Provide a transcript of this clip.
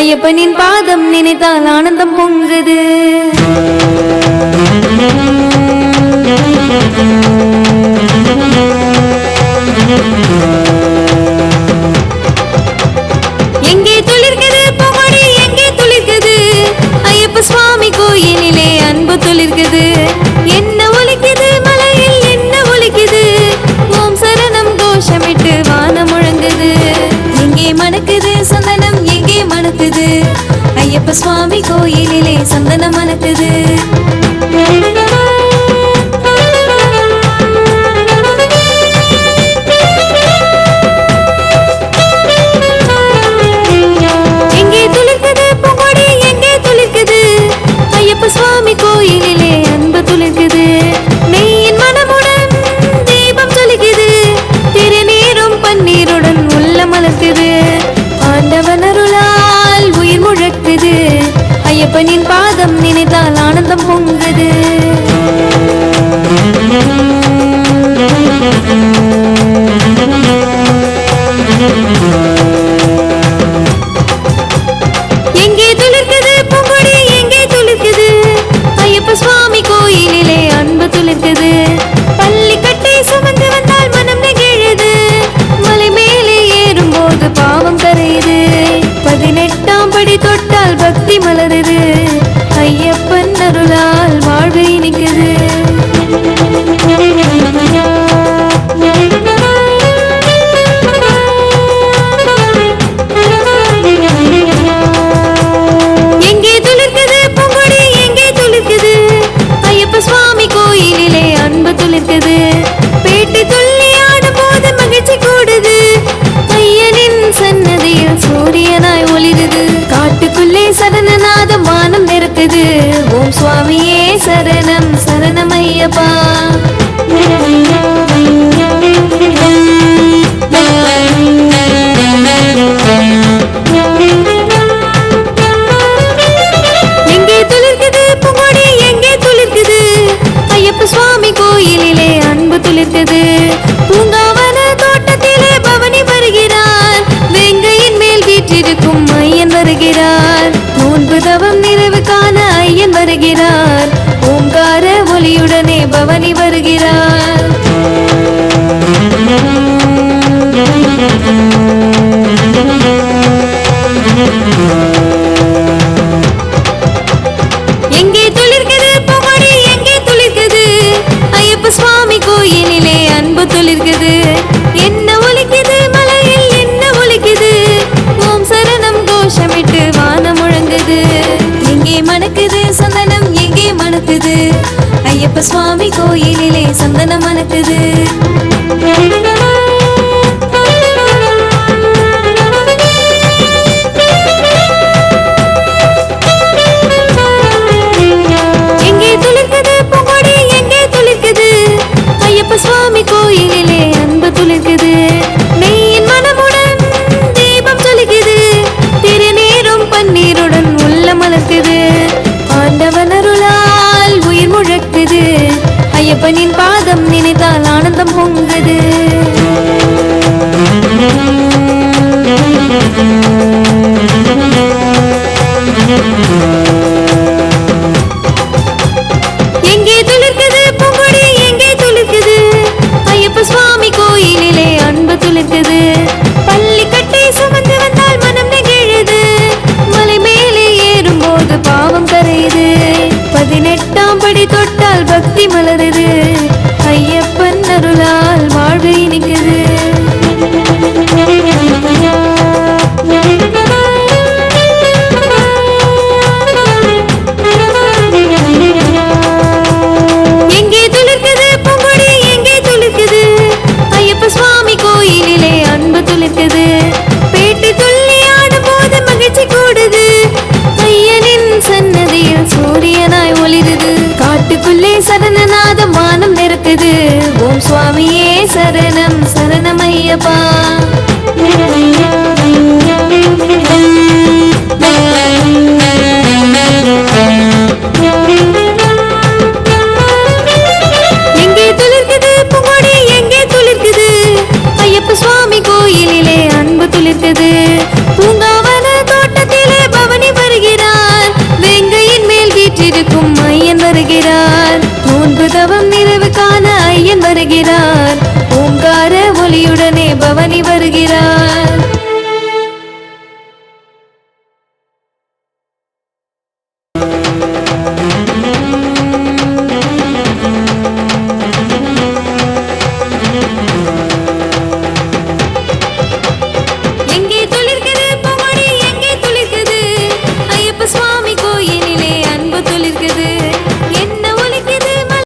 ஐயப்பனின் பாதம் நினைத்தால் ஆனந்தம் பொங்குது. எங்கே துளிர்க்குது பொங்கொடி எங்கே துளிர்க்குது? ஐயப்ப சுவாமி கோயிலிலே அன்பு துளிர்க்குது. என்ன ஒலிக்குது மலையில்? என்ன ஒலிக்குது? ஓம் சரணம் கோஷமிட்டு வானம் முழங்குது. எங்கே மணக்குது வெயிலிலே சந்தனம் மணக்குது எங்கே வருகிறார். ஓங்கார ஒளியுடனே பவனி வருகிறார். மணக்குது. ஐயப்ப சுவாமி கோயிலிலே சந்தனம் மணக்குது. ஐயப்பனின் பாதம் நினைத்தால் ஆனந்தம் பொங்குது. எங்கே துளிர்க்குது? பூங்கொடி எங்கே துளிர்க்குது? ஐயப்ப சுவாமி கோயிலிலே அன்பு துளிர்க்குது. பள்ளி கட்டை சுமந்து வந்தால் மனம் நெகிழுது. மலை மேலே ஏறும்போது பாவம் கரையுது. பதினெட்டு அடி தொட்டால் பக்தி மலருது. சுவாமியே சரணம் சரணமையப்பா எங்கே துளிர்க்குது? பூங்கொடி எங்கே துளிர்க்குது? ஐயப்ப சுவாமி கோயிலிலே அன்பு துளிர்க்குது. பூங்காவன தோட்டத்திலே பவனி வருகிறார். வெங்கையின் மேல் வீற்றிருக்கும் ஐயன் வருகிறார். ஓங்கார ஒலியுடனே பவனி வருகிறார்.